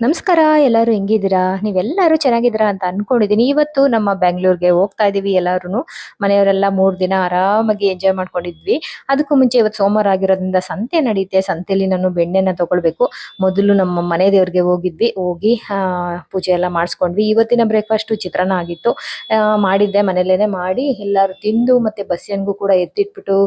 ನಮಸ್ಕಾರ, ಎಲ್ಲರೂ ಹೆಂಗಿದ್ದೀರಾ? ನೀವೆಲ್ಲರೂ ಚೆನ್ನಾಗಿದ್ದೀರಾ ಅಂತ ಅನ್ಕೊಂಡಿದೀನಿ ಇವತ್ತು ನಮ್ಮ ಬೆಂಗಳೂರಿಗೆ ಹೋಗ್ತಾ ಇದ್ದೀವಿ ಎಲ್ಲರೂ ಮನೆಯವರೆಲ್ಲ ಮೂರು ದಿನ ಆರಾಮಾಗಿ ಎಂಜಾಯ್ ಮಾಡ್ಕೊಂಡಿದ್ವಿ. ಅದಕ್ಕೂ ಮುಂಚೆ ಇವತ್ತು ಸೋಮವಾರ ಆಗಿರೋದ್ರಿಂದ ಸಂತೆ ನಡೆಯುತ್ತೆ ಸಂತೆಯಲ್ಲಿ ನಾನು ಬೆಣ್ಣೆನ ತೊಗೊಳ್ಬೇಕು. ಮೊದಲು ನಮ್ಮ ಮನೆ ದೇವ್ರಿಗೆ ಹೋಗಿದ್ವಿ. ಹೋಗಿ ಪೂಜೆ ಎಲ್ಲ ಮಾಡಿಸ್ಕೊಂಡ್ವಿ. ಇವತ್ತಿನ ಬ್ರೇಕ್ಫಾಸ್ಟ್ ಚಿತ್ರಾನ್ನ ಆಗಿತ್ತು. ಮಾಡಿದ್ದೆ. ಮನೇಲೇ ಮಾಡಿ ಎಲ್ಲರೂ ತಿಂದು ಮತ್ತೆ ಬಸ್ಸಿಯನ್ಗೂ ಕೂಡ ಎತ್ತಿಟ್ಬಿಟ್ಟು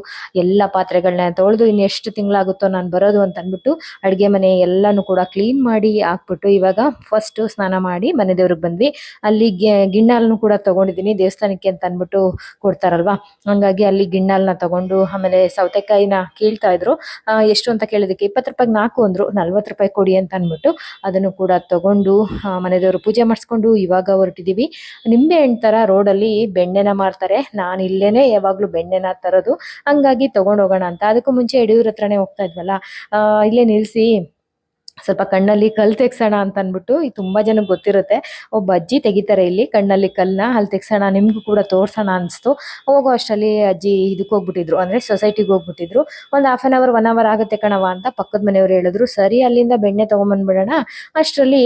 ಎಲ್ಲ ಪಾತ್ರೆಗಳನ್ನ ತೊಳೆದು ಇನ್ನು ಎಷ್ಟು ತಿಂಗಳಾಗುತ್ತೋ ನಾನು ಬರೋದು ಅಂತ ಅಂದ್ಬಿಟ್ಟು ಅಡುಗೆ ಮನೆ ಎಲ್ಲಾನು ಕೂಡ ಕ್ಲೀನ್ ಮಾಡಿ ಹಾಕ್ಬಿಟ್ಟು ಇವಾಗ ಫಸ್ಟ್ ಸ್ನಾನ ಮಾಡಿ ಮನೆ ದೇವ್ರಿಗೆ ಬಂದ್ವಿ. ಅಲ್ಲಿ ಗಿ- ಗಿಣ್ಣಾಲ್ನು ಕೂಡ ತಗೊಂಡಿದ್ದೀನಿ ದೇವಸ್ಥಾನಕ್ಕೆ ಅಂತ ಅಂದ್ಬಿಟ್ಟು ಕೊಡ್ತಾರಲ್ವಾ? ಹಂಗಾಗಿ ಅಲ್ಲಿ ಗಿಣ್ಣಾಲ್ನ ತಗೊಂಡು ಆಮೇಲೆ ಸೌತೆಕಾಯಿನ ಕೇಳ್ತಾ ಇದ್ರು. ಎಷ್ಟು ಅಂತ ಕೇಳಿದಕ್ಕೆ ಇಪ್ಪತ್ತು ರೂಪಾಯಿಗೆ ನಾಲ್ಕು ಅಂದ್ರು. ನಲ್ವತ್ತು ರೂಪಾಯಿ ಕೊಡಿ ಅಂತ ಅಂದ್ಬಿಟ್ಟು ಅದನ್ನು ಕೂಡ ತಗೊಂಡು ಮನೆ ದೇವ್ರು ಪೂಜೆ ಮಾಡಿಸ್ಕೊಂಡು ಇವಾಗ ಹೊರಟಿದೀವಿ. ನಿಂಬೆ ಹಣ್ಣು ಥರ ರೋಡಲ್ಲಿ ಬೆಣ್ಣೆನ ಮಾರ್ತಾರೆ. ನಾನು ಇಲ್ಲೇನೆ ಯಾವಾಗಲೂ ಬೆಣ್ಣೆನ ತರೋದು. ಹಂಗಾಗಿ ತಗೊಂಡು ಹೋಗೋಣ ಅಂತ. ಅದಕ್ಕೂ ಮುಂಚೆ ಯಡಿಯೂರ ಹತ್ರನೇ ಹೋಗ್ತಾ ಇದ್ವಲ್ಲ? ಇಲ್ಲೇ ನಿಲ್ಲಿಸಿ ಸ್ವಲ್ಪ ಕಣ್ಣಲ್ಲಿ ಕಲ್ ತೆಗ್ಸೋಣ ಅಂತ ಅಂದ್ಬಿಟ್ಟು ಇದು ತುಂಬಾ ಜನಕ್ಕೆ ಗೊತ್ತಿರುತ್ತೆ. ಒಬ್ಬ ಅಜ್ಜಿ ತೆಗಿತಾರೆ ಇಲ್ಲಿ ಕಣ್ಣಲ್ಲಿ ಕಲ್ಲನ್ನ, ಅಲ್ಲಿ ತೆಗ್ಸೋಣ, ನಿಮ್ಗೂ ಕೂಡ ತೋರ್ಸೋಣ ಅನಿಸ್ತು. ಹೋಗೋ ಅಷ್ಟರಲ್ಲಿ ಅಜ್ಜಿ ಇದಕ್ಕೆ ಹೋಗ್ಬಿಟ್ಟಿದ್ರು. ಅಂದ್ರೆ ಸೊಸೈಟಿಗೆ ಹೋಗ್ಬಿಟ್ಟಿದ್ರು. ಒಂದು half an hour one hour ಆಗುತ್ತೆ ಕಣವ ಅಂತ ಪಕ್ಕದ ಮನೆಯವರು ಹೇಳಿದ್ರು. ಸರಿ, ಅಲ್ಲಿಂದ ಬೆಣ್ಣೆ ತೊಗೊಂಬಂದ್ಬಿಡೋಣ. ಅಷ್ಟರಲ್ಲಿ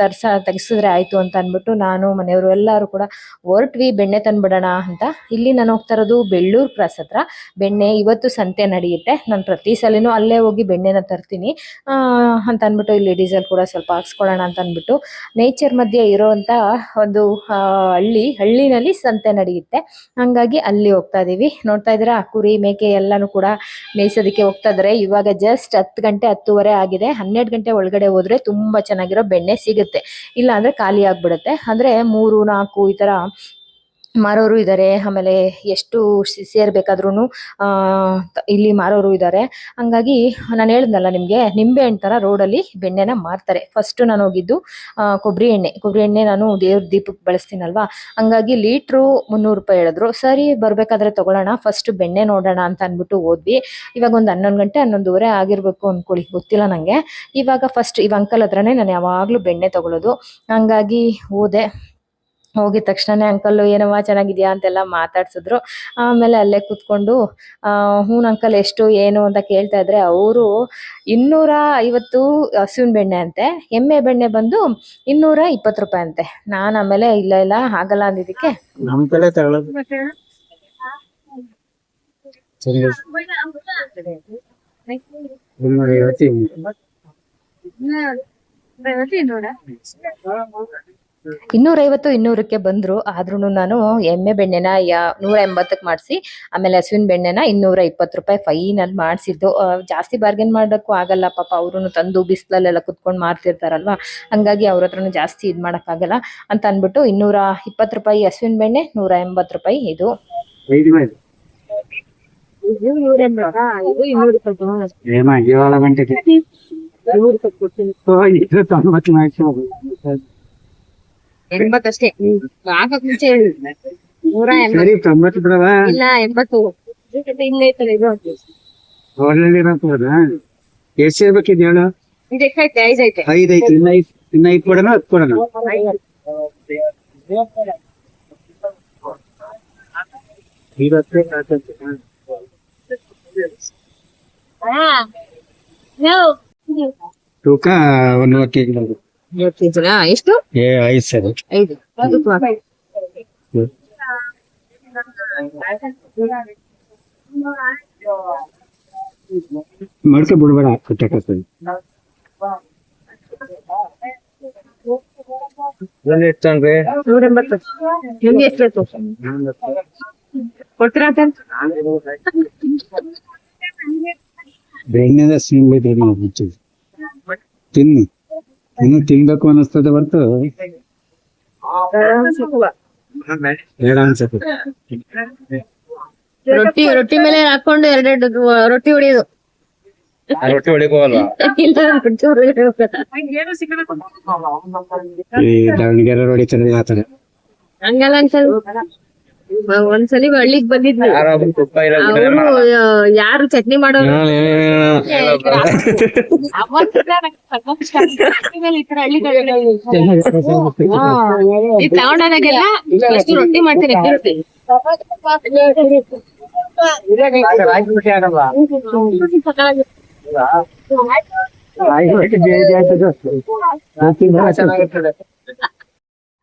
ತರ್ಸ, ತೆಗಿಸಿದ್ರೆ ಆಯ್ತು ಅಂತ ಅಂದ್ಬಿಟ್ಟು ನಾನು, ಮನೆಯವರು ಎಲ್ಲರೂ ಕೂಡ ಹೊರಟ್ವಿ, ಬೆಣ್ಣೆ ತಂದ್ಬಿಡೋಣ ಅಂತ. ಇಲ್ಲಿ ನಾನು ಹೋಗ್ತಾ ಇರೋದು ಬೆಳ್ಳೂರು ಕ್ರಾಸ್ ಹತ್ರ. ಬೆಣ್ಣೆ ಇವತ್ತು ಸಂತೆ ನಡೆಯುತ್ತೆ. ನಾನು ಪ್ರತಿ ಸಲಿನೂ ಅಲ್ಲೇ ಹೋಗಿ ಬೆಣ್ಣೆನ ತರ್ತೀನಿ. ಅಂತ ಅಂದ್ಬಿಟ್ಟು ಇಲ್ಲಿ ಡೀಸೆಲ್ ಕೂಡ ಸ್ವಲ್ಪ ಹಾಕ್ಸ್ಕೊಳ್ಳೋಣ ಅಂತ ಅಂದ್ಬಿಟ್ಟು ನೇಚರ್ ಮಧ್ಯೆ ಇರೋವಂಥ ಒಂದು ಹಳ್ಳಿ, ಹಳ್ಳಿನಲ್ಲಿ ಸಂತೆ ನಡೆಯುತ್ತೆ. ಹಂಗಾಗಿ ಅಲ್ಲಿ ಹೋಗ್ತಾ ಇದೀವಿ. ನೋಡ್ತಾ ಇದ್ದೀರಾ, ಕುರಿ, ಮೇಕೆ ಎಲ್ಲಾನು ಕೂಡ ಮೇಯ್ಸೋದಕ್ಕೆ ಹೋಗ್ತಾ ಇದ್ರೆ ಇವಾಗ ಜಸ್ಟ್ ಹತ್ತು ಗಂಟೆ ಹತ್ತುವರೆ ಆಗಿದೆ. ಹನ್ನೆರಡು ಗಂಟೆ ಒಳಗಡೆ ಹೋದ್ರೆ ತುಂಬಾ ಚೆನ್ನಾಗಿರೋ ಬೆಣ್ಣೆ ಸಿಗುತ್ತೆ. ಇಲ್ಲ ಅಂದ್ರೆ ಖಾಲಿ ಆಗ್ಬಿಡುತ್ತೆ. ಅಂದ್ರೆ ಮೂರು, ನಾಲ್ಕು ಈ ತರ ಮಾರೋರು ಇದ್ದಾರೆ ಆಮೇಲೆ ಎಷ್ಟು ಸೇರ್ಬೇಕಾದ್ರೂ ಇಲ್ಲಿ ಮಾರೋರು ಇದ್ದಾರೆ ಹಂಗಾಗಿ ನಾನು ಹೇಳಿದ್ನಲ್ಲ ನಿಮಗೆ ನಿಂಬೆ ಹಣ್ಣು ಥರ ರೋಡಲ್ಲಿ ಬೆಣ್ಣೆನ ಮಾರ್ತಾರೆ. ಫಸ್ಟ್ ನಾನು ಹೋಗಿದ್ದು ಕೊಬ್ಬರಿ ಎಣ್ಣೆ. ಕೊಬ್ಬರಿ ಎಣ್ಣೆ ನಾನು ದೇವ್ರ ದೀಪಕ್ಕೆ ಬಳಸ್ತೀನಲ್ವಾ? ಹಂಗಾಗಿ ಲೀಟ್ರು ಮುನ್ನೂರು ರೂಪಾಯಿ ಹೇಳಿದ್ರು. ಸರಿ, ಬರಬೇಕಾದ್ರೆ ತಗೊಳ್ಳೋಣ ಫಸ್ಟ್ ಬೆಣ್ಣೆ ನೋಡೋಣ ಅಂತ ಅಂದ್ಬಿಟ್ಟು ಹೋದ್ವಿ. ಇವಾಗ ಒಂದು ಹನ್ನೊಂದು ಗಂಟೆ, ಹನ್ನೊಂದುವರೆ ಆಗಿರಬೇಕು ಅಂದ್ಕೊಳ್ಳಿ ಗೊತ್ತಿಲ್ಲ ನನಗೆ ಇವಾಗ ಫಸ್ಟ್ ಇವ ಅಂಕಲ್ ಹತ್ರನೇ ನಾನು ಯಾವಾಗಲೂ ಬೆಣ್ಣೆ ತಗೊಳ್ಳೋದು ಹಂಗಾಗಿ ಹೋದೆ. ಹೋಗಿದ ತಕ್ಷಣನೇ ಅಂಕಲ್ ಏನವ್ವ ಚೆನ್ನಾಗಿದ್ಯಾ ಅಂತೆಲ್ಲ ಮಾತಾಡ್ಸಿದ್ರು. ಆಮೇಲೆ ಅಲ್ಲೇ ಕೂತ್ಕೊಂಡು ಆ, ಹ್ಞೂ ಅಂಕಲ್ ಎಷ್ಟು ಏನು ಅಂತ ಕೇಳ್ತಾ ಇದ್ರೆ ಅವರು ಇನ್ನೂರ ಐವತ್ತು ಹಸುವಿನ ಬೆಣ್ಣೆ ಅಂತೆ. ಎಮ್ಮೆ ಬೆಣ್ಣೆ ಬಂದು ಇನ್ನೂರ ಇಪ್ಪತ್ತು ರೂಪಾಯಿ ಅಂತೆ. ನಾನು ಆಮೇಲೆ ಇಲ್ಲ ಇಲ್ಲ ಆಗಲ್ಲ ಅಂದಿದ್ದಕ್ಕೆ ಇನ್ನೂರೈವತ್ತು ಇನ್ನೂರಕ್ಕೆ ಬಂದ್ರು. ಆದ್ರೂ ನಾನು ಎಮ್ಮೆ ಬೆಣ್ಣೆನ ಯಾ ನೂರ ಎಂಬತ್ತಕ್ಕೆ ಮಾಡಿಸಿ ಆಮೇಲೆ ಹಸುವಿನ ಬೆಣ್ಣೆನ ಇನ್ನೂರ ಇಪ್ಪತ್ತು ರೂಪಾಯಿ ಫೈನಲ್ ಮಾಡಿಸಿದ್ದು. ಜಾಸ್ತಿ ಬಾರ್ಗೇನ್ ಮಾಡೋಕ್ಕೂ ಆಗಲ್ಲ. ಪಾಪ ಅವರು ತಂದು ಬಿಸಿಲಲ್ಲೆಲ್ಲ ಕುತ್ಕೊಂಡು ಮಾರ್ತಿರ್ತಾರಲ್ವಾ? ಹಂಗಾಗಿ ಅವ್ರ ಹತ್ರನು ಜಾಸ್ತಿ ಇದು ಮಾಡೋಕ್ಕಾಗಲ್ಲ ಅಂತ ಅಂದ್ಬಿಟ್ಟು ಇನ್ನೂರ ಇಪ್ಪತ್ತು ರೂಪಾಯಿ ಹಸುವಿನ ಬೆಣ್ಣೆ ನೂರ ಎಂಬತ್ತು ರೂಪಾಯಿ ಇದು. ಐದು ಮೇಲೆ ಏನ ಏಳು ಗಂಟೆಗೆ ಓ, ಇದು ತೊಂಬತ್ತು ಮಾಡ್ಸಿ ಎಂಬತ್ತಷ್ಟೇ. ಹಾಕಕ್ ಮುಂಚೆ ನೂರ ಇಲ್ಲ ಎಂಬತ್ತು. ಎಷ್ಟು ಇರ್ಬೇಕಿದ್ ಹೇಳು? ಐದು ಐತೆ ಐದ್ ಐತಿ ಇನ್ನ ಐದ್ ಇನ್ನ ಐದ್ ಕೊಡೋಣ ಹತ್ತು ಕೊಡೋಣ. ತೂಕ ಒಂದು ಕೆಜಿ ಬರುತ್ತೆ. ಇವತ್ತು ಜನ? ಎಷ್ಟು? ಏ ಐದು ಸರಿ. ಐದು. ಅದಕ್ಕೂ ಹಾಕು. ಮಡ್ಕೆ ಬಿಡ್ಬೇಡ ಕಟ್ಟಕ್ಕೆ ನೂರ ಎಂಬತ್ತು ನಿಮ್ಗೆ ಎಷ್ಟು ಬೇಕು? ಕೊಡ್ತೀರಾ ಅಂತ? ಬೆಣ್ಣೆದ ಸಿಮ್ ತಿನ್ನು. ಇನ್ನು ತಿನ್ಬೇಕು ಅನಿಸ್ತದೆ ಹೊರತು. ಬೇಡ ಅನ್ಸತ್ತೆ ರೊಟ್ಟಿ ರೊಟ್ಟಿ ಮೇಲೆ ಹಾಕೊಂಡು ಎರಡೆರಡು ರೊಟ್ಟಿ ಹೊಡಿಯೋದು. ರೊಟ್ಟಿ. ಈ ದಾವಣಗೆರೆ ಹೊಡಿತಾರೆ ಆತರ ಹಂಗಲ್ಲ ಅಂಕಲ್ ಒಂದ್ಸಲಿ ಹಳ್ಳಿಗ್ ಬಂದಿದ್ವಿ ಅವರು ಯಾರು ಚಟ್ನಿ ಮಾಡೋರು ಈ ತಗೊಂಡಾಗೆಲ್ಲ first ರೊಟ್ಟಿ ಮಾಡ್ತೀನಿ ಅಕ್ಕಿ ರೊಟ್ಟಿ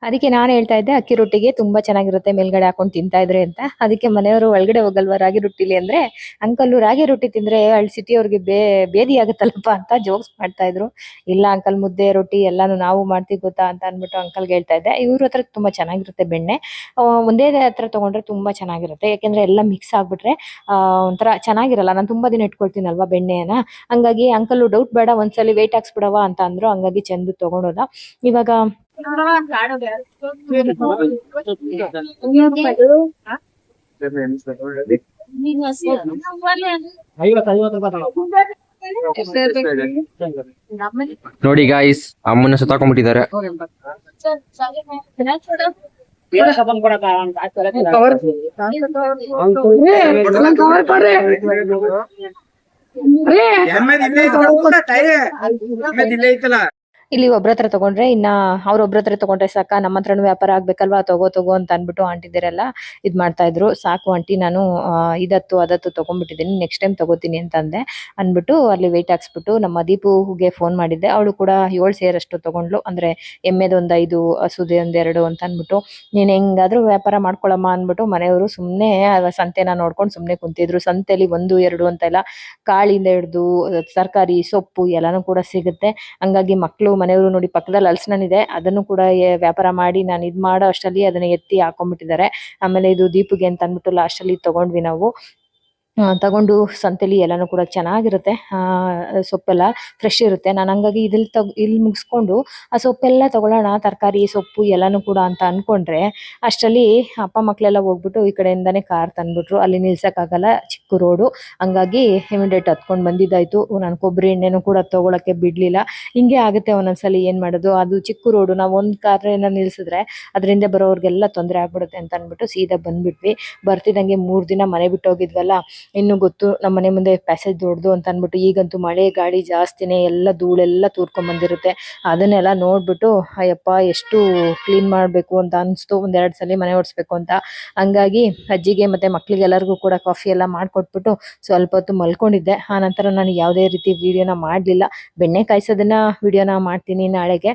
ಅದಕ್ಕೆ ನಾನು ಹೇಳ್ತಾ ಇದ್ದೆ, ಅಕ್ಕಿ ರೊಟ್ಟಿಗೆ ತುಂಬಾ ಚೆನ್ನಾಗಿರುತ್ತೆ, ಮೇಲ್ಗಡೆ ಹಾಕೊಂಡು ತಿಂತಾ ಇದ್ರೆ ಅಂತ. ಅದಕ್ಕೆ ಮನೆಯವರು ಒಳಗಡೆ ಹೋಗಲ್ವಾ ರಾಗಿ ರೊಟ್ಟಿಲಿ ಅಂದ್ರೆ ಅಂಕಲ್ ರಾಗಿ ರೊಟ್ಟಿ ತಿಂದ್ರೆ ಅಲ್ಲಿ ಸಿಟಿ ಅವ್ರಿಗೆ ಬೇ, ಬೇದಿ ಆಗುತ್ತಲ್ಲಪ್ಪ ಅಂತ ಜೋಕ್ಸ್ ಮಾಡ್ತಾ ಇದ್ರು. ಇಲ್ಲ ಅಂಕಲ್, ಮುದ್ದೆ, ರೊಟ್ಟಿ ಎಲ್ಲಾನು ನಾವು ಮಾಡ್ತೀವಿ ಗೊತ್ತಾ ಅಂತ ಅನ್ಬಿಟ್ಟು ಅಂಕಲ್ಗೆ ಹೇಳ್ತಾ ಇದ್ದೆ. ಇವ್ರ ಹತ್ರ ತುಂಬಾ ಚೆನ್ನಾಗಿರುತ್ತೆ ಬೆಣ್ಣೆ. ಒಂದೇ ಹತ್ರ ತಗೊಂಡ್ರೆ ತುಂಬಾ ಚೆನ್ನಾಗಿರುತ್ತೆ. ಯಾಕೆಂದ್ರೆ ಎಲ್ಲ ಮಿಕ್ಸ್ ಆಗ್ಬಿಟ್ರೆ ಒಂಥರ ಚೆನ್ನಾಗಿರಲ್ಲ. ನಾನು ತುಂಬಾ ದಿನ ಇಟ್ಕೊಳ್ತೀನಲ್ವಾ ಬೆಣ್ಣೆನ ಹಂಗಾಗಿ ಅಂಕಲ್ ಡೌಟ್ ಬೇಡ, ಒಂದ್ಸಲಿ ವೇಟ್ ಹಾಕ್ಸ್ಬಿಡವಾ ಅಂತ ಅಂದ್ರು. ಹಂಗಾಗಿ ಚಂದ ತಗೊಂಡೋದ. ಇವಾಗ ನೋಡಿ ಗಾಯ್ಸ್ ಅಮ್ಮನ ಸುತ್ತಾಕೊಂಡ್ಬಿಟ್ಟಿದ್ದಾರೆ. ಇಲ್ಲಿ ಒಬ್ರ ಹತ್ರ ತಗೊಂಡ್ರೆ ಇನ್ನ ಅವ್ರ ಒಬ್ರತ್ರ ತಗೊಂಡ್ರೆ ಸಾಕ, ನಮ್ಮ ಹತ್ರನು ವ್ಯಾಪಾರ ಆಗ್ಬೇಕಲ್ವಾ, ತಗೋ ತಗೋ ಅಂತ ಅನ್ಬಿಟ್ಟು ಆಂಟಿದಿರೆಲ್ಲ ಇದ್ ಮಾಡ್ತಾ ಇದ್ರು. ಸಾಕು ಆಂಟಿ, ನಾನು ಇದತ್ತು, ಅದತ್ತು ತಗೊಂಡ್ಬಿಟ್ಟಿದ್ದೀನಿ ನೆಕ್ಸ್ಟ್ ಟೈಮ್ ತಗೋತೀನಿ ಅಂತ ಅಂದೆ. ಅನ್ಬಿಟ್ಟು ಅಲ್ಲಿ ವೆಯ್ಟ್ ಹಾಕ್ಸ್ಬಿಟ್ಟು ನಮ್ಮ ದೀಪುಗೆ ಫೋನ್ ಮಾಡಿದ್ದೆ. ಅವಳು ಕೂಡ ಏಳು ಸೇರಷ್ಟು ತಗೊಂಡ್ಲು ಅಂದ್ರೆ ಎಮ್ಮೆದೊಂದು ಒಂದ್ ಐದು, ಹಸುದೆ ಒಂದೆರಡು ಅಂತ ಅನ್ಬಿಟ್ಟು ನೀನ್ ಹೆಂಗಾದ್ರೂ ವ್ಯಾಪಾರ ಮಾಡ್ಕೊಳಮ್ಮ ಅಂದ್ಬಿಟ್ಟು ಮನೆಯವರು ಸುಮ್ನೆ ಸಂತೆನ ನೋಡ್ಕೊಂಡು ಸುಮ್ನೆ ಕುಂತಿದ್ರು. ಸಂತೆಲಿ ಒಂದು, ಎರಡು ಅಂತ ಎಲ್ಲ ಕಾಳಿಂದ ಹಿಡ್ದು ತರಕಾರಿ ಸೊಪ್ಪು ಎಲ್ಲಾನು ಕೂಡ ಸಿಗುತ್ತೆ. ಹಂಗಾಗಿ ಮಕ್ಕಳು ಮನೆಯವರು ನೋಡಿ ಪಕ್ಕದಲ್ಲಿ ಹಲಸಿನ ಇದೆ ಅದನ್ನು ಕೂಡ ವ್ಯಾಪಾರ ಮಾಡಿ ನಾನು ಇದ್ ಮಾಡೋ ಅಷ್ಟರಲ್ಲಿ ಅದನ್ನ ಎತ್ತಿ ಹಾಕೊಂಡ್ಬಿಟ್ಟಿದ್ದಾರೆ. ಆಮೇಲೆ ಇದು ದೀಪಿಗೆ ಅಂತ ಅಂದ್ಬಿಟ್ಟು ಲಾಸ್ಟಲ್ಲಿ ತಗೊಂಡ್ವಿ ನಾವು. ತಗೊಂಡು ಸಂತೆಲಿ ಎಲ್ಲಾನು ಕೂಡ ಚೆನ್ನಾಗಿರುತ್ತೆ. ಸೊಪ್ಪೆಲ್ಲ ಫ್ರೆಶ್ ಇರುತ್ತೆ. ನಾನು ಹಂಗಾಗಿ ಇಲ್ಲಿ ತಗ್ ಇಲ್ಲಿ ಮುಗಿಸ್ಕೊಂಡು ಆ ಸೊಪ್ಪೆಲ್ಲ ತಗೊಳ್ಳೋಣ, ತರಕಾರಿ ಸೊಪ್ಪು ಎಲ್ಲಾನು ಕೂಡ ಅಂತ ಅನ್ಕೊಂಡ್ರೆ ಅಷ್ಟರಲ್ಲಿ ಅಪ್ಪ ಮಕ್ಕಳೆಲ್ಲ ಹೋಗ್ಬಿಟ್ಟು ಈ ಕಡೆಯಿಂದನೇ ಕಾರ್ ತಂದ್ಬಿಟ್ರು. ಅಲ್ಲಿ ನಿಲ್ಸೋಕ್ಕಾಗಲ್ಲ ಚಿಕ್ಕ ರೋಡು. ಹಂಗಾಗಿ ಇಮಿಡಿಯೇಟ್ ಹತ್ಕೊಂಡು ಬಂದಿದ್ದಾಯ್ತು. ನಾನು ಕೊಬ್ಬರಿ ಎಣ್ಣೆನೂ ಕೂಡ ತೊಗೊಳಕ್ಕೆ ಬಿಡಲಿಲ್ಲ. ಹಿಂಗೆ ಆಗುತ್ತೆ ಒಂದೊಂದ್ಸಲಿ ಏನು ಮಾಡೋದು? ಅದು ಚಿಕ್ಕ ರೋಡು. ನಾವು ಒಂದು ಕಾರ್ನ ನಿಲ್ಸಿದ್ರೆ ಅದರಿಂದ ಬರೋರಿಗೆಲ್ಲ ತೊಂದರೆ ಆಗ್ಬಿಡುತ್ತೆ ಅಂತ ಅಂದ್ಬಿಟ್ಟು ಸೀದಾ ಬಂದ್ಬಿಟ್ವಿ. ಬರ್ತಿದ್ದಂಗೆ ಮೂರು ದಿನ ಮನೆ ಬಿಟ್ಟು ಹೋಗಿದ್ವಲ್ಲ ಇನ್ನು ಗೊತ್ತು ನಮ್ಮ ಮನೆ ಮುಂದೆ ಪ್ಯಾಸೇಜ್ ದೊಡ್ಡದು ಅಂತ ಅನ್ಬಿಟ್ಟು ಈಗಂತೂ ಮಳೆ, ಗಾಳಿ ಜಾಸ್ತಿನೇ ಎಲ್ಲ ಧೂಳೆಲ್ಲ ತೂರ್ಕೊಂಡ್ ಬಂದಿರುತ್ತೆ. ಅದನ್ನೆಲ್ಲ ನೋಡ್ಬಿಟ್ಟು ಅಯ್ಯಪ್ಪ ಎಷ್ಟು ಕ್ಲೀನ್ ಮಾಡ್ಬೇಕು ಅಂತ ಅನ್ಸ್ತು. ಒಂದೆರಡು ಸಲ ಮನೆ ಓಡಿಸ್ಬೇಕು ಅಂತ. ಹಂಗಾಗಿ ಅಜ್ಜಿಗೆ ಮತ್ತೆ ಮಕ್ಳಿಗೆ ಎಲ್ಲರಿಗೂ ಕೂಡ ಕಾಫಿ ಎಲ್ಲ ಮಾಡ್ಕೊಟ್ಬಿಟ್ಟು ಸ್ವಲ್ಪ ಹೊತ್ತು ಮಲ್ಕೊಂಡಿದ್ದೆ. ಆ ನಂತರ ನಾನು ಯಾವುದೇ ರೀತಿ ವಿಡಿಯೋನ ಮಾಡಲಿಲ್ಲ. ಬೆಣ್ಣೆ ಕಾಯಿಸೋದನ್ನ ವಿಡಿಯೋನ ಮಾಡ್ತೀನಿ ನಾಳೆಗೆ.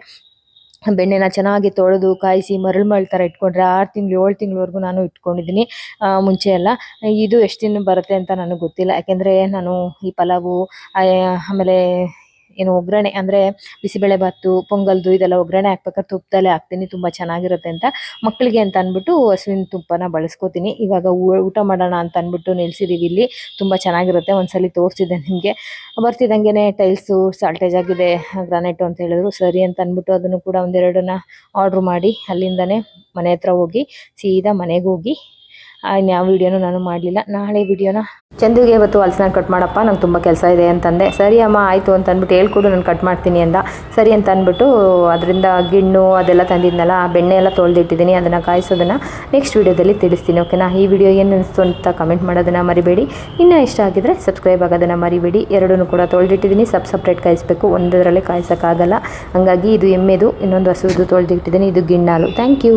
ಬೆಣ್ಣೆನ ಚೆನ್ನಾಗಿ ತೊಳೆದು ಕಾಯಿಸಿ ಮರಳು ಮರಳು ಥರ ಇಟ್ಕೊಂಡ್ರೆ ಆರು ತಿಂಗಳು, ಏಳು ತಿಂಗಳವರೆಗೂ ನಾನು ಇಟ್ಕೊಂಡಿದ್ದೀನಿ. ಮುಂಚೆ ಎಲ್ಲ. ಇದು ಎಷ್ಟು ದಿನ ಬರುತ್ತೆ ಅಂತ ನನಗೆ ಗೊತ್ತಿಲ್ಲ. ಯಾಕೆಂದರೆ ನಾನು ಈ ಪಲಾವು ಆಮೇಲೆ ಏನು ಒಗ್ಗರಣೆ ಅಂದರೆ ಬಿಸಿಬೇಳೆ ಭಾತು, ಪೊಂಗಲ್ದು ಇದೆಲ್ಲ ಒಗ್ಗರಣೆ ಹಾಕ್ಬೇಕಾದ್ರೆ ತುಪ್ಪದಲ್ಲೇ ಹಾಕ್ತೀನಿ, ತುಂಬ ಚೆನ್ನಾಗಿರುತ್ತೆ ಅಂತ. ಮಕ್ಕಳಿಗೆ ಅಂತ ಅಂದ್ಬಿಟ್ಟು ಹಸುವಿನ ತುಪ್ಪನ ಬಳಸ್ಕೋತೀನಿ. ಇವಾಗ ಊಟ ಮಾಡೋಣ ಅಂತ ಅಂದ್ಬಿಟ್ಟು ನಿಲ್ಸಿದ್ದೀವಿ ಇಲ್ಲಿ. ತುಂಬ ಚೆನ್ನಾಗಿರುತ್ತೆ. ಒಂದ್ಸಲಿ ತೋರಿಸಿದ್ದೆ ನಿಮಗೆ. ಬರ್ತಿದ್ದಂಗೆ ಟೈಲ್ಸು ಸಾಲ್ಟೇಜ್ ಆಗಿದೆ ಗ್ರಾನೈಟು ಅಂತ ಹೇಳಿದ್ರು. ಸರಿ ಅಂತ ಅಂದ್ಬಿಟ್ಟು ಅದನ್ನು ಕೂಡ ಒಂದೆರಡನ್ನ ಆರ್ಡ್ರ್ ಮಾಡಿ ಅಲ್ಲಿಂದನೇ ಮನೆ ಹತ್ರ ಹೋಗಿ, ಸೀದಾ ಮನೆಗೆ ಹೋಗಿ ಇನ್ಯಾವ ವಿಡಿಯೋನು ನಾನು ಮಾಡಲಿಲ್ಲ. ನಾಳೆ ವಿಡಿಯೋನ ಚಂದುಗೆ ಇವತ್ತು ಹಲಸಿನ ಕಟ್ ಮಾಡಪ್ಪ, ನಂಗೆ ತುಂಬ ಕೆಲಸ ಇದೆ ಅಂತಂದೆ. ಸರಿ ಅಮ್ಮ, ಆಯಿತು ಅಂತ ಅಂದ್ಬಿಟ್ಟು ಹೇಳ್ಕೊಡು, ನಾನು ಕಟ್ ಮಾಡ್ತೀನಿ ಅಂದ. ಸರಿ ಅಂತ ಅಂದ್ಬಿಟ್ಟು ಅದರಿಂದ ಗಿಣ್ಣು ಅದೆಲ್ಲ ತಂದಿದ್ನಲ್ಲ, ಆ ಬೆಣ್ಣೆ ಎಲ್ಲ ತೊಳೆದಿಟ್ಟಿದ್ದೀನಿ, ಅದನ್ನು ಕಾಯಿಸೋದನ್ನು ನೆಕ್ಸ್ಟ್ ವಿಡಿಯೋದಲ್ಲಿ ತಿಳಿಸ್ತೀನಿ ಓಕೆನಾ ಈ ವಿಡಿಯೋ ಏನು ಅನಿಸ್ತು ಅಂತ ಕಮೆಂಟ್ ಮಾಡೋದನ್ನು ಮರಿಬೇಡಿ. ಇನ್ನೂ ಇಷ್ಟ ಆಗಿದ್ರೆ ಸಬ್ಸ್ಕ್ರೈಬ್ ಆಗೋದನ್ನು ಮರಿಬೇಡಿ. ಎರಡೂ ಕೂಡ ತೊಳೆದಿಟ್ಟಿದ್ದೀನಿ ಸಬ್ ಸಪ್ರೇಟ್ ಕಾಯಿಸಬೇಕು ಒಂದರಲ್ಲೇ ಕಾಯಿಸೋಕ್ಕಾಗಲ್ಲ. ಹಂಗಾಗಿ ಇದು ಎಮ್ಮೆದು, ಇನ್ನೊಂದು ಹಸುದು ತೊಳೆದಿಟ್ಟಿದ್ದೀನಿ, ಇದು ಗಿಣ್ಣಾಲು. Thank you